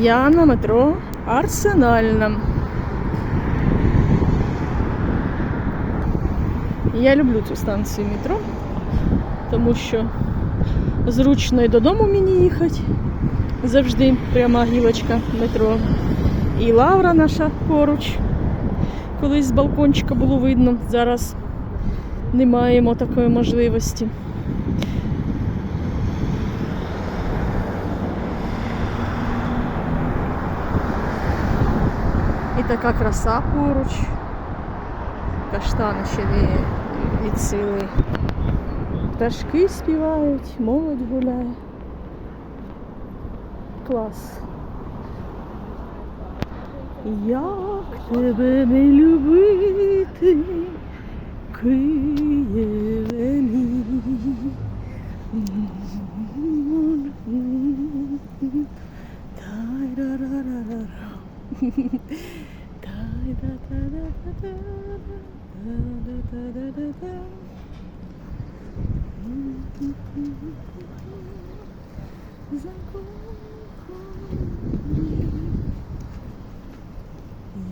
Я на метро Арсенальна. Я люблю цю станцію метро, тому що зручно і додому мені їхати. Завжди пряма гілочка метро. І лавра наша поруч. Колись з балкончика було видно. Зараз не маємо такої можливості. І така краса поруч. Каштани ще не відсили. Пташки співають, молодь гуляє. Клас. Як тебе не любити, Києве мій. Тай-ра-ра-ра-ра.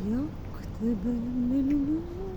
Як тебе не люблю.